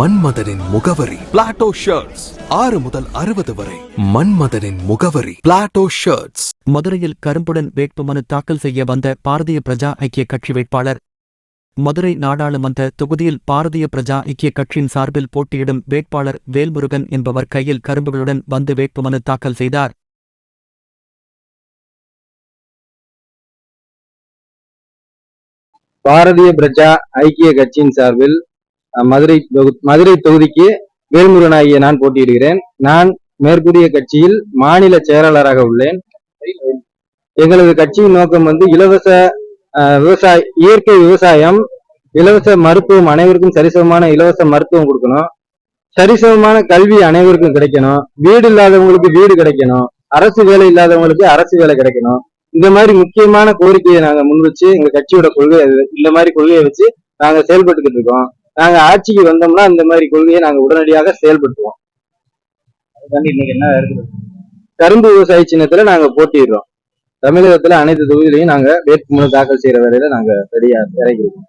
மன்மதனின் முகவரி. Plato shirts ஆறு முதல் அறுபது வரை. மன்மதனின் முகவரி. பிளாட்டோ ஷர்ட்ஸ் மதுரையில் கரும்புடன் வேட்புமனு தாக்கல் செய்ய வந்த பாரதிய பிரஜா ஐக்கிய கட்சி வேட்பாளர். மதுரை நாடாளுமன்ற தொகுதியில் பாரதிய பிரஜா ஐக்கிய கட்சியின் சார்பில் போட்டியிடும் வேட்பாளர் வேல்முருகன் என்பவர் கையில் கரும்புகளுடன் வந்து வேட்புமனு தாக்கல் செய்தார். பாரதிய பிரஜா ஐக்கிய கட்சியின் சார்பில் மதுரை மதுரை தொகுதிக்கு வேல்முருகன் ஆகிய நான் போட்டியிடுகிறேன். நான் மேற்கூறிய கட்சியில் மாநில செயலாளராக உள்ளேன். எங்களது கட்சியின் நோக்கம் வந்து இலவச விவசாய இயற்கை விவசாயம் இலவச மருத்துவம் அனைவருக்கும் சரிசமமான இலவச மருத்துவம் கொடுக்கணும். சரிசமமான கல்வி அனைவருக்கும் கிடைக்கணும். வீடு இல்லாதவங்களுக்கு வீடு கிடைக்கணும். அரசு வேலை இல்லாதவங்களுக்கு அரசு வேலை கிடைக்கணும். இந்த மாதிரி முக்கியமான கோரிக்கையை நாங்க முன் வச்சு எங்க கட்சியோட கொள்கை இந்த மாதிரி கொள்கையை வச்சு நாங்க செயல்பட்டுக்கிட்டு இருக்கோம். நாங்க ஆட்சிக்கு வந்தோம்னா இந்த மாதிரி கொள்கையை நாங்க உடனடியாக செயல்படுத்துவோம். இன்னைக்கு என்ன கரும்பு விவசாய சின்னத்துல நாங்க போட்டிடுறோம் தமிழகத்துல அனைத்து தொகுதியிலையும் நாங்க வேட்புமனு தாக்கல் செய்யற வேலையில நாங்க ரெடியா இறங்கிருக்கோம்